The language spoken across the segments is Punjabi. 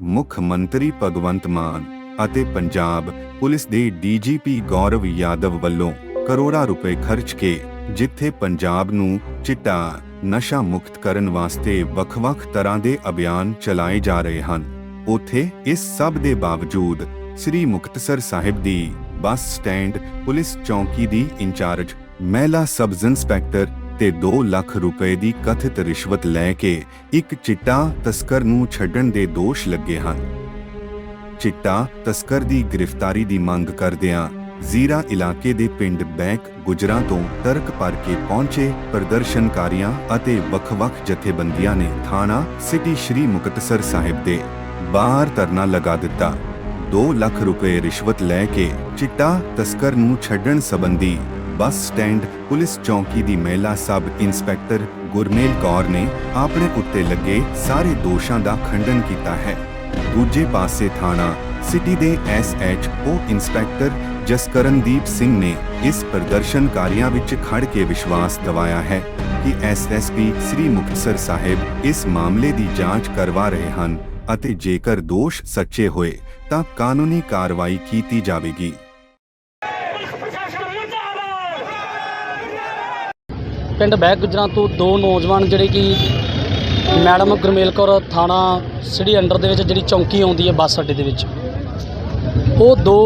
ਮੁੱਖ ਮੰਤਰੀ ਭਗਵੰਤ ਮਾਨ ਅਤੇ ਪੰਜਾਬ ਪੁਲਿਸ ਦੇ ਡੀਜੀਪੀ ਗੌਰਵ ਯਾਦਵ ਵੱਲੋਂ ਕਰੋੜਾਂ ਰੁਪਏ ਖਰਚ ਕੇ ਜਿੱਥੇ ਪੰਜਾਬ ਨੂੰ ਚਿੱਟਾ ਨਸ਼ਾ ਮੁਕਤ ਕਰਨ ਵਾਸਤੇ ਵੱਖ-ਵੱਖ ਤਰ੍ਹਾਂ ਦੇ ਅਭਿਆਨ ਚਲਾਏ ਜਾ ਰਹੇ ਹਨ। ਉਥੇ ਇਸ ਸਭ ਦੇ ਬਾਵਜੂਦ ਸ੍ਰੀ ਮੁਕਤਸਰ ਸਾਹਿਬ ਦੀ ਬੱਸ ਸਟੈਂਡ ਪੁਲਿਸ ਚੌਕੀ ਦੀ ਇੰਚਾਰਜ ਮਹਿਲਾ ਸਬ ਇੰਸਪੈਕਟਰ ਤੇ 2 ਲੱਖ ਰੁਪਏ ਦੀ ਕਥਿਤ ਰਿਸ਼ਵਤ ਲੈ ਕੇ ਇੱਕ ਚਿੱਟਾ ਤਸਕਰ ਨੂੰ ਛੱਡਣ ਦੇ ਦੋਸ਼ ਲੱਗੇ ਹਨ। ਚਿੱਟਾ ਤਸਕਰ ਦੀ ਗ੍ਰਿਫਤਾਰੀ ਦੀ ਮੰਗ ਕਰਦਿਆਂ ਜ਼ੀਰਾ ਇਲਾਕੇ ਦੇ ਪਿੰਡ ਬੈਂਕ ਗੁਜਰਾਂ ਤੋਂ ਤਰਕ ਭਰ ਕੇ ਪਹੁੰਚੇ ਪ੍ਰਦਰਸ਼ਨਕਾਰੀਆਂ ਅਤੇ ਵੱਖ-ਵੱਖ ਜਥੇਬੰਦੀਆਂ ਨੇ ਥਾਣਾ ਸਿਟੀ ਸ਼੍ਰੀ ਮੁਕਤਸਰ ਸਾਹਿਬ ਦੇ ਬਾਹਰ ਧਰਨਾ ਲਗਾ ਦਿੱਤਾ। 2 ਲੱਖ ਰੁਪਏ ਰਿਸ਼ਵਤ ਲੈ ਕੇ ਚਿੱਟਾ ਤਸਕਰ ਨੂੰ ਛੱਡਣ ਸੰਬੰਧੀ ਬੱਸ ਸਟੈਂਡ ਪੁਲਿਸ ਚੌਕੀ ਦੀ ਮਹਿਲਾ ਸਬ ਇੰਸਪੈਕਟਰ ਗੁਰਮੇਲ ਕੌਰ ਨੇ ਆਪਣੇ ਉੱਤੇ ਲੱਗੇ ਸਾਰੇ ਦੋਸ਼ਾਂ ਦਾ ਖੰਡਨ ਕੀਤਾ ਹੈ। ਦੂਜੇ ਪਾਸੇ ਥਾਣਾ ਸਿਟੀ ਦੇ ਐਸਐਚਓ ਇੰਸਪੈਕਟਰ ਜਸਕਰਨਦੀਪ ਸਿੰਘ ਨੇ ਇਸ ਪ੍ਰਦਰਸ਼ਨਕਾਰੀਆਂ ਵਿੱਚ ਖੜ ਕੇ ਵਿਸ਼ਵਾਸ ਦਿਵਾਇਆ ਹੈ ਕਿ ਐਸਐਸਪੀ ਸ੍ਰੀ ਮੁਕਤਸਰ ਸਾਹਿਬ ਇਸ ਮਾਮਲੇ ਦੀ ਜਾਂਚ ਕਰਵਾ ਰਹੇ ਹਨ ਅਤੇ ਜੇਕਰ ਦੋਸ਼ ਸੱਚੇ ਹੋਏ ਤਾਂ ਕਾਨੂੰਨੀ ਕਾਰਵਾਈ ਕੀਤੀ ਜਾਵੇਗੀ। ਪਿੰਡ ਬਹਿ ਗੁਜਰਾਂ ਤੋਂ ਦੋ ਨੌਜਵਾਨ ਜਿਹੜੇ ਕਿ ਮੈਡਮ ਗੁਰਮੇਲ ਕੌਰ ਥਾਣਾ ਸਿਟੀ ਅੰਡਰ ਦੇ ਵਿੱਚ ਜਿਹੜੀ ਚੌਂਕੀ ਆਉਂਦੀ ਹੈ ਬੱਸ ਅੱਡੇ ਦੇ ਵਿੱਚ। ਉਹ ਦੋ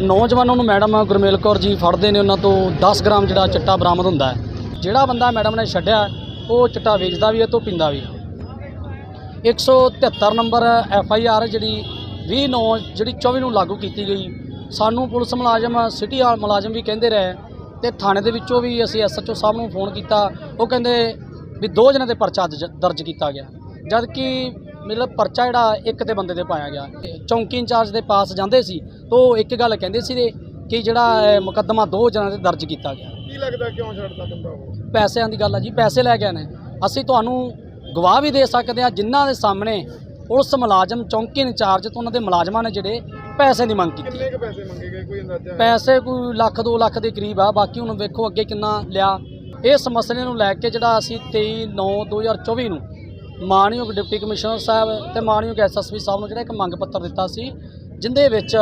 ਨੌਜਵਾਨਾਂ ਨੂੰ ਮੈਡਮ ਗੁਰਮੇਲ ਕੌਰ ਜੀ ਫੜਦੇ ਨੇ, ਉਹਨਾਂ ਤੋਂ 10 ਗ੍ਰਾਮ ਜਿਹੜਾ ਚਿੱਟਾ ਬਰਾਮਦ ਹੁੰਦਾ ਹੈ। ਜਿਹੜਾ ਬੰਦਾ ਮੈਡਮ ਨੇ ਛੱਡਿਆ, ਉਹ ਚਿੱਟਾ ਵੇਚਦਾ ਵੀ ਹੈ ਤੋਂ ਪੀਂਦਾ ਵੀ ਹੈ। 173 ਨੰਬਰ ਐਫ ਆਈ ਆਰ ਜਿਹੜੀ 20 ਨੌ ਜਿਹੜੀ 24 ਨੂੰ ਲਾਗੂ ਕੀਤੀ ਗਈ। ਸਾਨੂੰ ਪੁਲਿਸ ਮੁਲਾਜ਼ਮ, ਸਿਟੀ ਵਾਲ ਮੁਲਾਜ਼ਮ ਵੀ ਕਹਿੰਦੇ ਰਹੇ ਤੇ ਥਾਣੇ ਦੇ ਵਿੱਚੋਂ ਵੀ ਅਸੀਂ ਐਸਐਚਓ ਸਾਹਿਬ ਨੂੰ ਫੋਨ ਕੀਤਾ। ਉਹ ਕਹਿੰਦੇ ਵੀ ਦੋ ਜਣਾਂ ਦੇ ਪਰਚਾ ਦਰਜ- ਦਰਜ ਕੀਤਾ ਗਿਆ। ਜਦ ਕਿ ਮਤਲਬ ਪਰਚਾ ਜਿਹੜਾ ਇੱਕ ਤੇ ਬੰਦੇ ਤੇ ਪਾਇਆ ਗਿਆ। ਤੇ ਚੌਂਕੀ ਇੰਚਾਰਜ ਦੇ ਪਾਸ ਜਾਂਦੇ ਸੀ ਤਾਂ ਉਹ ਇੱਕ ਗੱਲ ਕਹਿੰਦੇ ਸੀ ਕਿ ਜਿਹੜਾ ਇਹ ਮੁਕੱਦਮਾ ਦੋ ਜਣਾਂ ਤੇ ਦਰਜ ਕੀਤਾ ਗਿਆ। ਕੀ ਲੱਗਦਾ ਕਿਉਂ ਛੱਡਦਾ ਬੰਦਾ ਉਹ? ਪੈਸਿਆਂ ਦੀ ਗੱਲ ਆ ਜੀ ਪੈਸੇ ਲੈ ਗਏ ਨੇ। ਅਸੀਂ ਤੁਹਾਨੂੰ ਗਵਾਹ ਵੀ ਦੇ ਸਕਦੇ ਆ ਜਿਨ੍ਹਾਂ ਦੇ ਸਾਹਮਣੇ ਪੁਲਿਸ ਮੁਲਾਜ਼ਮ ਚੌਂਕੀ ਇੰਚਾਰਜ ਤੋਂ ਉਹਨਾਂ ਦੇ ਮੁਲਾਜ਼ਮਾਂ ਨੇ ਜਿਹੜੇ ਪੈਸੇ ਦੀ ਮੰਗ ਕੀਤੀ ਕਿੰਨੇ ਕੁ ਪੈਸੇ ਮੰਗੇ ਗਏ? ਕੋਈ ਅੰਦਾਜ਼ਾ ਹੈ? ਪੈਸੇ ਕੋਈ ਲੱਖ 2 ਲੱਖ ਦੇ ਕਰੀਬ ਆ। ਬਾਕੀ ਹੁਣ ਵੇਖੋ ਅੱਗੇ ਕਿੰਨਾ ਲਿਆ। ਇਸ ਮਸਲੇ ਨੂੰ ਲੈ ਕੇ ਜਿਹੜਾ ਅਸੀਂ 23 9 2024 ਨੂੰ ਮਾਨਯੋਗ ਡਿਪਟੀ ਕਮਿਸ਼ਨਰ ਸਾਹਿਬ ਤੇ ਮਾਨਯੋਗ ਐਸਐਸਪੀ ਸਾਹਿਬ ਨੂੰ ਜਿਹੜਾ ਇੱਕ ਮੰਗ ਪੱਤਰ ਦਿੱਤਾ ਸੀ ਜਿੰਦੇ ਵਿੱਚ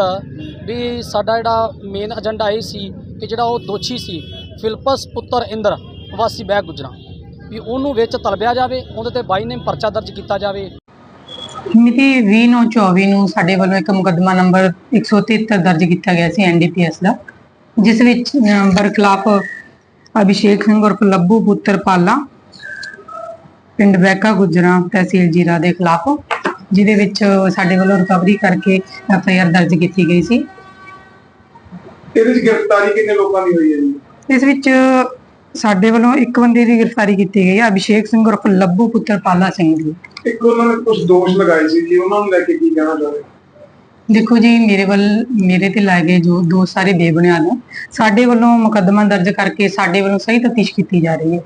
ਵੀ ਸਾਡਾ ਜਿਹੜਾ ਮੇਨ ਏਜੰਡਾ ਇਹ ਸੀ ਕਿ ਜਿਹੜਾ ਉਹ ਦੋਸ਼ੀ ਸੀ ਫਿਲਪਸ ਪੁੱਤਰ ਇੰਦਰ ਵਾਸੀ ਬੈਗ ਗੁਜਰਾ ਵੀ ਉਹਨੂੰ ਵਿੱਚ ਤਲਬਿਆ ਜਾਵੇ ਉਹਦੇ ਤੇ ਬਾਈ ਨੇ ਪਰਚਾ ਦਰਜ ਕੀਤਾ ਜਾਵੇ। ਮਿਤੀ 20/9/24 ਨੂੰ ਸਾਡੇ ਵੱਲੋਂ ਇੱਕ ਮੁਕੱਦਮਾ ਨੰਬਰ 173 ਦਰਜ ਕੀਤਾ ਗਿਆ ਸੀ ਐਨਡੀਪੀਐਸ ਦਾ ਜਿਸ ਵਿੱਚ ਬਰਖਲਾਫ ਅਭਿਸ਼ੇਕ ਸਿੰਘ ਉਰਫ ਲੱਭੂ ਪੁੱਤਰ ਪਾਲਾ ਪਿੰਡ ਬੈਕਾ ਗੁਜਰਾ ਤਹਿਸੀਲ ਜੀਰਾ ਦੇ ਖਿਲਾਫ ਜਿਹਦੇ ਵਿੱਚ ਸਾਡੇ ਵੱਲੋਂ ਰਿਕਵਰੀ ਕਰਕੇ ਐਫਆਈਆਰ ਦਰਜ ਕੀਤੀ ਗਈ ਸੀ। ਇਹਦੇ ਵਿੱਚ ਗ੍ਰਿਫਤਾਰੀ ਕਿੰਨੇ ਲੋਕਾਂ ਦੀ ਹੋਈ ਹੈ ਜੀ? ਇਸ ਵਿੱਚ ਸਾਡੇ ਵੱਲੋਂ ਇੱਕ ਬੰਦੇ ਦੀ ਗ੍ਰਿਫਤਾਰੀ ਕੀਤੀ ਗਈ ਹੈ ਅਭਿਸ਼ੇਕ ਸਿੰਘ ਉਰਫ ਲੱਭੂ ਪੁੱਤਰ ਪਾਲਾ ਸਿੰਘ ਦੀ ਇੱਕ ਉਹਨਾਂ ਨੇ ਕੁਝ ਦੋਸ਼ ਲਗਾਏ ਸੀ ਜੀ ਉਹਨਾਂ ਨੂੰ ਲੈ ਕੇ ਕੀ ਕਹਿਣਾ ਚਾਹੁੰਦੇ ਦੇਖੋ ਜੀ ਮੇਰੇ ਵੱਲ ਮੇਰੇ ਤੇ ਲਾਏ ਗਏ ਜੋ ਦੋ ਸਾਰੇ ਬੇਬੁਨਿਆਦ ਹੈ ਸਾਡੇ ਵੱਲੋਂ ਮੁਕੱਦਮਾ ਦਰਜ ਕਰਕੇ ਸਾਡੇ ਵੱਲੋਂ ਸਹੀ ਤਫਤੀਸ਼ ਕੀਤੀ ਜਾ ਰਹੀ ਹੈ।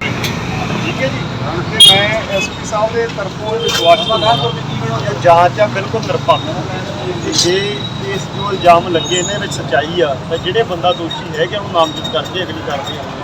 ਠੀਕ ਹੈ ਜੀ। ਤੇ ਮੈਂ ਐਸਪੀ ਸਾਹਿਬ ਦੇ ਤਰਫੋਂ ਵਿਸ਼ਵਾਸ ਦਿੰਦਾ ਇਹ ਜਾਂਚ ਆ ਬਿਲਕੁਲ ਨਿਰਪੱਖ। ਤੇ ਜੇ ਇਸ ਜੋ ਇਲਜ਼ਾਮ ਲੱਗੇ ਨੇ ਵਿੱਚ ਸੱਚਾਈ ਆ, ਤਾਂ ਜਿਹੜੇ ਬੰਦਾ ਦੋਸ਼ੀ ਹੈਗੇ ਉਹਨੂੰ ਨਾਮਜ਼ਦ ਕਰਕੇ ਅਗਲੀ ਕਰਦੇ ਆ